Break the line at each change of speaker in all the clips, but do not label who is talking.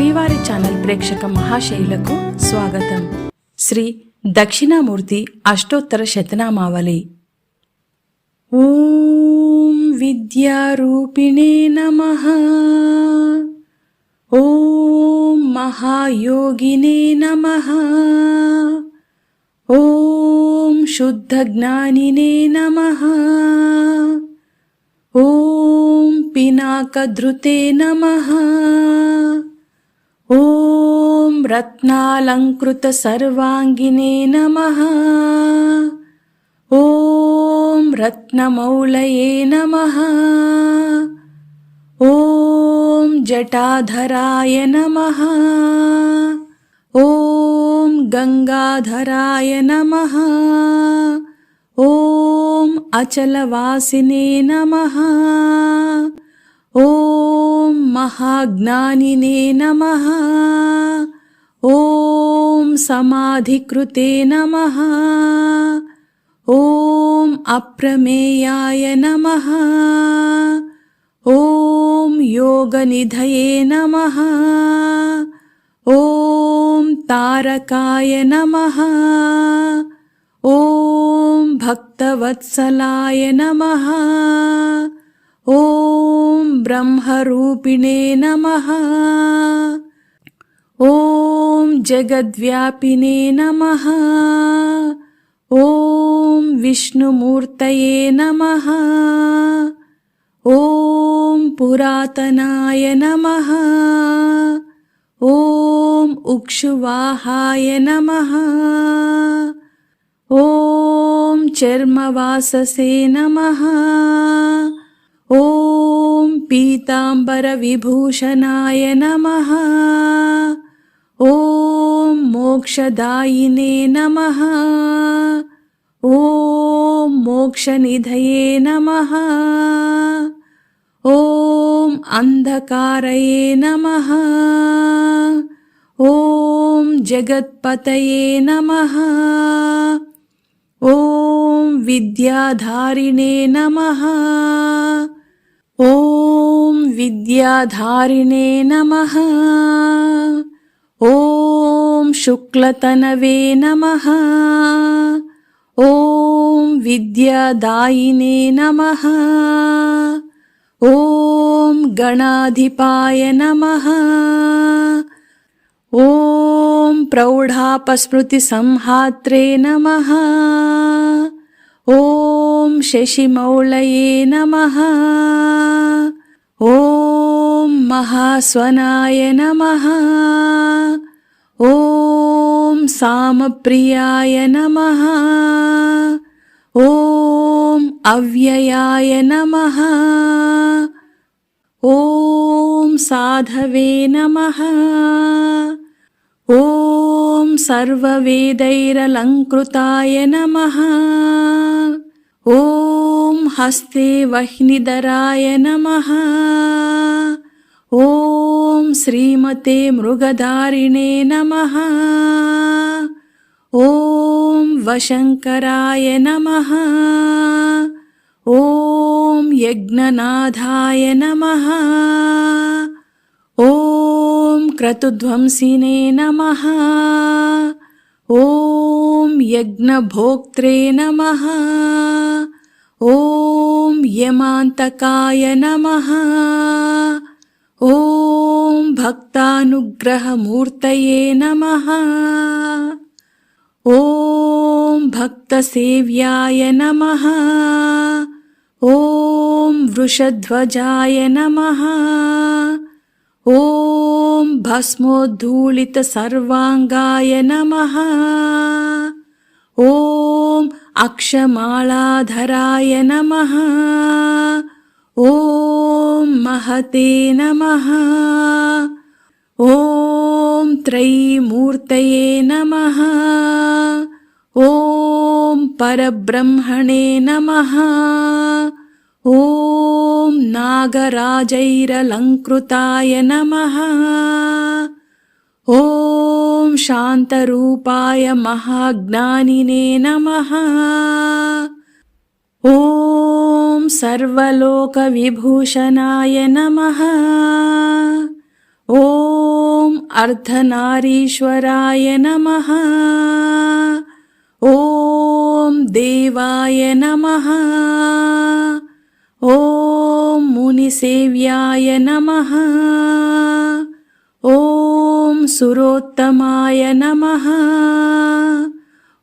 శ్రీవారి ఛానల్ ప్రేక్షక మహాశైలకు స్వాగతం. శ్రీ దక్షిణామూర్తి అష్టోత్తర శతనామావళి. ఓం విద్యారూపిణే నమ. ఓం మహాయోగినే నమ. ఓం శుద్ధ జ్ఞానినే నమ. ఓం పినాకధృతే నమ. ॐ रत्नालङ्कृतसर्वाङ्गिने नमः। ॐ रत्नमौलये नमः। ॐ जटाधराय नमः। ॐ गङ्गाधराय नमः। ॐ अचलवासिने नमः ॐ महाज्ञानिने नमः। ॐ समाधिकृते नमः। ॐ अप्रमेयाय नमः। ॐ योगनिधये नमः। ॐ तारकाय नमः। ॐ भक्तवत्सलाय नमः ॐ ब्रह्मरूपिणे नमः। ॐ जगद्व्यापिने नमः। ॐ विष्णुमूर्तये नमः। ॐ पुरातनाय नमः। ॐ उक्षुवाहाय नमः। ॐ चर्मवाससे नमः ॐ पीताम्बरविभूषणाय नमः। ॐ मोक्षदायिने नमः। ॐ मोक्षनिधये नमः। ॐ अन्धकारये नमः। ॐ जगत्पतये नमः। ॐ विद्याधारिणे नमः ॐ विद्याधारिणे नमः। ॐ शुक्लतनवे नमः। ॐ विद्यादायिने नमः। ॐ गणाधिपाय नमः। ॐ प्रौढापस्मृतिसंहात्रे नमः ॐ शशिमौळये नमः। ॐ महास्वनाय नमः। ॐ सामप्रियाय नमः। ॐ अव्ययाय नमः। ॐ साधवे नमः ॐ सर्ववेदैरलङ्कृताय नमः। ॐ हस्ते वह्निधराय नमः। ॐ श्रीमते मृगधारिणे नमः। ॐ वशङ्कराय नमः। ॐ यज्ञनाथाय नमः ॐ क्रतुध्वंसिने नमः। ॐ यज्ञभोक्त्रे नमः। ॐ यमान्तकाय नमः। ॐ भक्तानुग्रहमूर्तये नमः। ॐ भक्तसेव्याय नमः। ॐ वृषध्वजाय नमः ॐ भस्मोद्धूलितसर्वाङ्गाय नमः। ॐ अक्षमालाधराय नमः। ॐ महते नमः। ॐ त्रयीमूर्तये नमः। ॐ परब्रह्मणे नमः ॐ नागराजैरलङ्कृताय नमः। ॐ शान्तरूपाय महाज्ञानिने नमः। ॐ सर्वलोकविभूषणाय नमः। ॐ अर्धनारीश्वराय नमः। ॐ देवाय नमः ॐ मुनिसेव्याय नमः। ॐ सुरोत्तमाय नमः।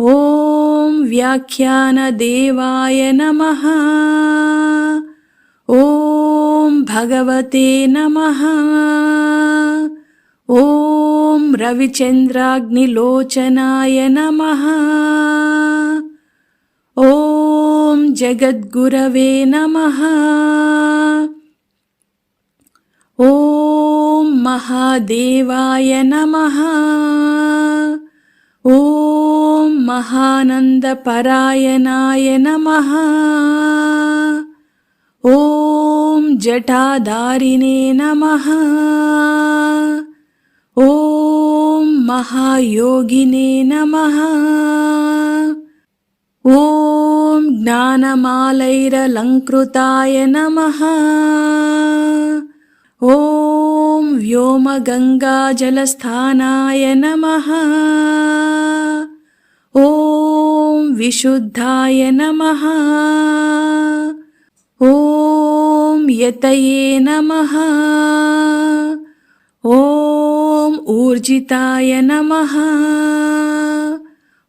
ॐ व्याख्यानदेवाय नमः। ॐ भगवते नमः। ॐ रविचन्द्राग्निलोचनाय नमः जगद्गुरवे नमः। ॐ महादेवाय नमः। ॐ महानन्दपरायणाय नमः। ॐ जटाधारिणे नमः। ॐ महायोगिने नमः। ॐ ज्ञानमालैरलङ्कृताय नमः। ॐ व्योमगङ्गाजलस्थानाय नमः। ॐ विशुद्धाय नमः। ॐ यतये नमः। ॐ ऊर्जिताय नमः।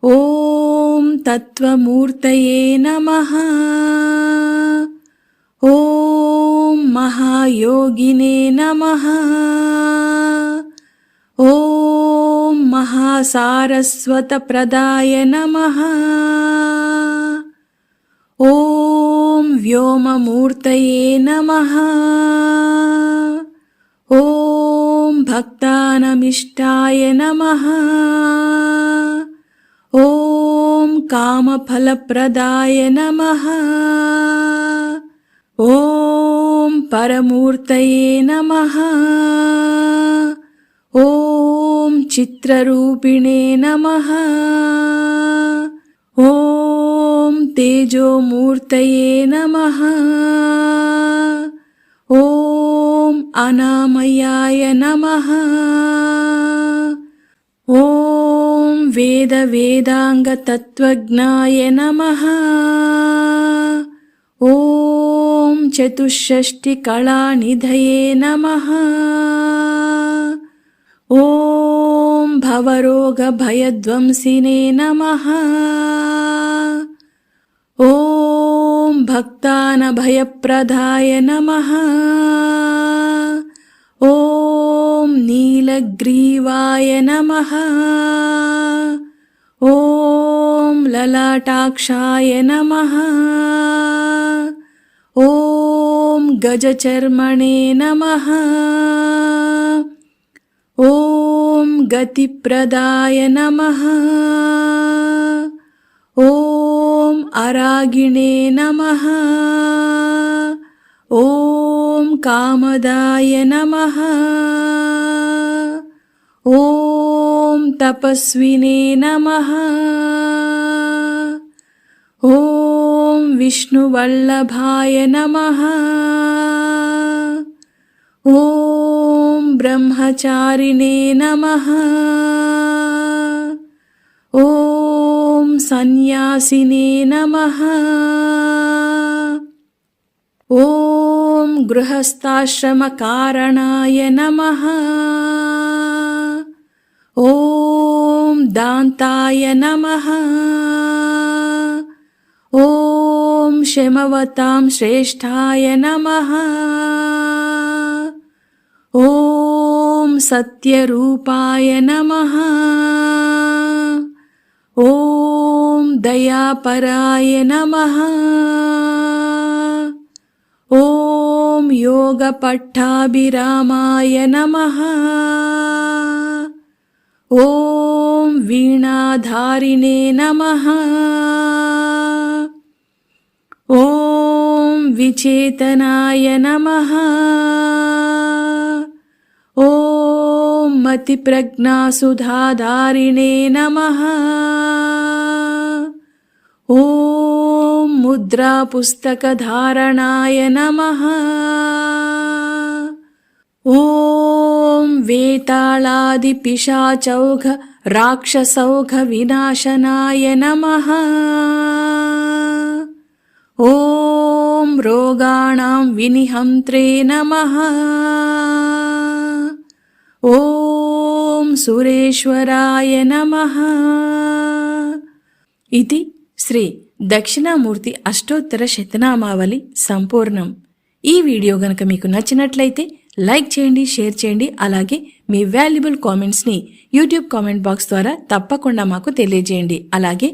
ॐ तत्त्वमूर्तये नमः। ॐ महायोगिने नमः। ॐ महासारस्वतप्रदाय नमः। ॐ व्योममूर्तये नमः। ॐ भक्तानमिष्टाय नमः ॐ कामफलप्रदाय नमः। ॐ परमूर्तये नमः। ॐ चित्ररूपिणे नमः। ॐ तेजोमूर्तये नमः। ॐ अनामयाय नमः। ॐ वेदवेदाङ्गतत्त्वज्ञाय नमः। ॐ चतुष्षष्टिकलानिधये नमः। ॐ भवरोगभयध्वंसिने नमः। ॐ भक्तानभयप्रदाय नमः ॐ नीलग्रीवाय नमः। ॐ ललाटाक्षाय नमः। ॐ गजचर्मणे नमः। ॐ गतिप्रदाय नमः। ॐ अरागिणे नमः। ॐ कामदाय नमः। ॐ तपस्विने नमः। ॐ विष्णुवल्लभाय नमः। ॐ ब्रह्मचारिणे नमः। ॐ सन्न्यासिने नमः। ॐ गृहस्थाश्रमकारणाय नमः। ॐ दान्ताय नमः। ॐ शमवतां श्रेष्ठाय नमः। ॐ सत्यरूपाय नमः। ॐ दयापराय नमः। ॐ योगपट्टाभिरामाय नमः। ॐ वीणाधारिणे नमः। ॐ विचेतनाय नमः। ॐ मतिप्रज्ञासुधाधारिणे नमः। ॐ मुद्रापुस्तकधारणाय नमः। ॐ वेतालादिपिशाचौघ राक्षसौघविनाशनाय नमः। ॐ रोगाणां विनिहन्त्रे नमः। ॐ सुरेश्वराय नमः। इति श्री దక్షిణామూర్తి అష్టోత్తర శతనామావళి సంపూర్ణం. ఈ వీడియో గనక మీకు నచ్చినట్లయితే లైక్ చేయండి షేర్ చేయండి అలాగే మీ వాల్యుబుల్ కామెంట్స్ని యూట్యూబ్ కామెంట్ బాక్స్ ద్వారా తప్పకుండా మాకు తెలియజేయండి. అలాగే